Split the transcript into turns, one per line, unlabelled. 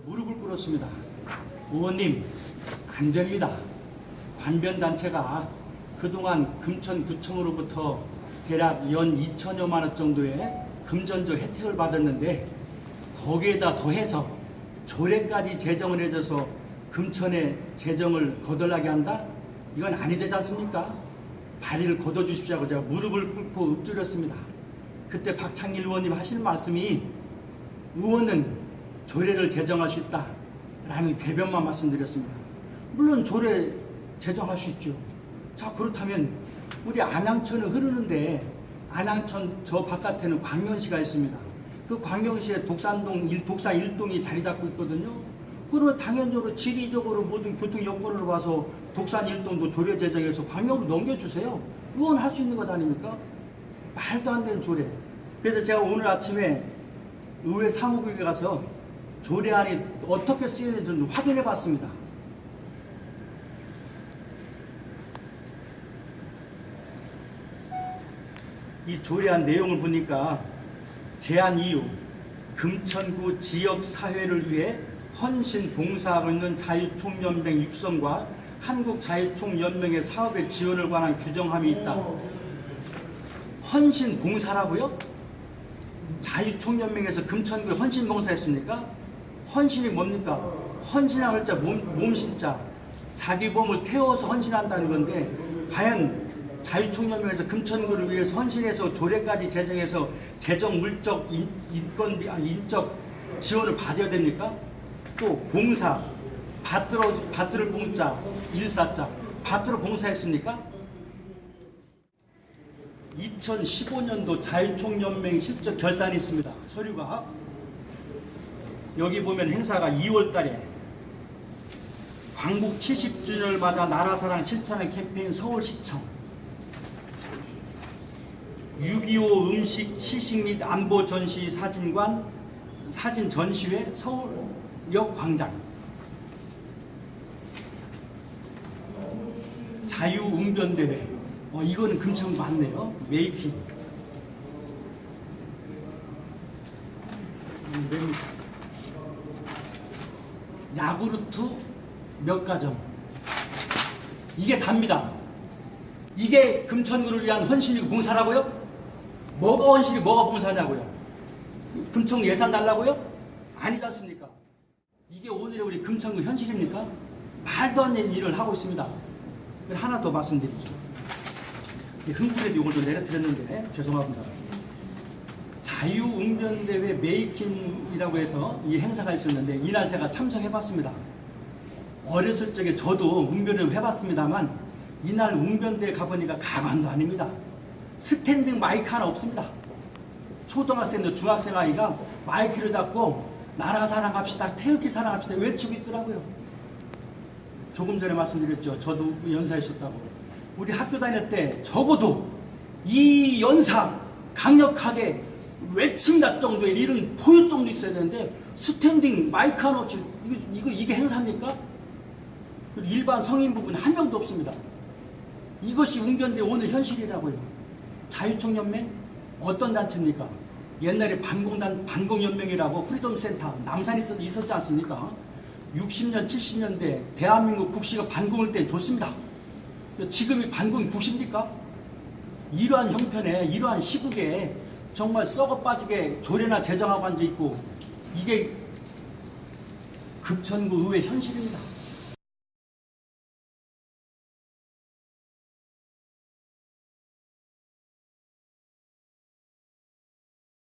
무릎을 꿇었습니다. 의원님, 안 됩니다. 관변단체가 그동안 금천구청으로부터 대략 연 2천여만 원 정도의 금전적 혜택을 받았는데 거기에다 더해서 조례까지 제정을 해줘서 금천의 재정을 거덜나게 한다? 이건 아니 되지 않습니까? 발의를 걷어주십시오 제가 무릎을 꿇고 읊조렸습니다. 그때 박창일 의원님 하시는 말씀이 의원은 조례를 제정할 수 있다 라는 궤변만 말씀드렸습니다. 물론 조례 제정할 수 있죠. 자 그렇다면 우리 안양천은 흐르는데 안양천 저 바깥에는 광명시가 있습니다. 그 광명시에 독산동 일 독사 일동이 자리 잡고 있거든요. 그러면 당연적으로 지리적으로 모든 교통 여건을 봐서 독산 일동도 조례 제정해서 광명으로 넘겨주세요. 의원 할 수 있는 것 아닙니까? 말도 안 되는 조례. 그래서 제가 오늘 아침에 의회 사무국에 가서 조례안이 어떻게 쓰이는지 좀 확인해 봤습니다. 이 조례안 내용을 보니까 제안 이유 금천구 지역 사회를 위해 헌신 봉사하고 있는 자유총연맹 육성과 한국자유총연맹의 사업에 지원을 관한 규정함이 있다. 헌신 봉사라고요? 자유총연맹에서 금천구에 헌신 봉사했습니까? 헌신이 뭡니까? 헌신한 글자 몸, 몸신자 자기 몸을 태워서 헌신한다는 건데 과연 자유총연맹에서 금천구를 위해서 헌신해서 조례까지 제정해서 재정 물적 인, 인건비 아니 인적 지원을 받아야 됩니까? 또 봉사 받들어 받들을 봉자 일사자 받들어 봉사했습니까? 2015년도 자유총연맹 실적 결산이 있습니다. 서류가 여기 보면 행사가 2월 달에 광복 70주년을 맞아 나라사랑 실천의 캠페인 서울시청. 6.25 음식 시식 및 안보 전시 사진관 사진 전시회 서울역 광장. 자유응변대회. 어, 이거는 금천 맞네요. 메이킹. 야구르트 몇 가정 이게 답니다 이게 금천구를 위한 헌신이고 봉사라고요? 뭐가 헌신이 뭐가 봉사냐고요? 금천 예산 달라고요? 아니지 않습니까? 이게 오늘의 우리 금천구 현실입니까? 말도 안 되는 일을 하고 있습니다. 하나 더 말씀드리죠. 흥분해도 이걸 좀 내려드렸는데 죄송합니다. 자유응변대회 메이킹이라고 해서 이 행사가 있었는데 이날 제가 참석해봤습니다. 어렸을 적에 저도 웅변을 해봤습니다만 이날 웅변대에 가보니까 가관도 아닙니다. 스탠드 마이크 하나 없습니다. 초등학생도 중학생 아이가 마이크를 잡고 나라 사랑합시다, 태극기 사랑합시다 외치고 있더라고요. 조금 전에 말씀드렸죠. 저도 연사 있었다고. 우리 학교 다닐 때 적어도 이 연사 강력하게 외친다 정도의 이런 포효 정도 있어야 되는데 스탠딩 마이크 하나 없이 이거, 이거 이게 행사입니까? 그리고 일반 성인 부분 한 명도 없습니다. 이것이 웅변대 오늘 현실이라고요. 자유총연맹 어떤 단체입니까? 옛날에 반공단 반공연맹이라고 프리덤 센터 남산에 있었- 있었지 않습니까? 60년 70년대 대한민국 국시가 반공을 때 좋습니다. 지금이 반공이 국시입니까? 이러한 형편에 이러한 시국에 정말 썩어 빠지게 조례나 제정하고 앉아 있고 이게 급천구 의회 현실입니다.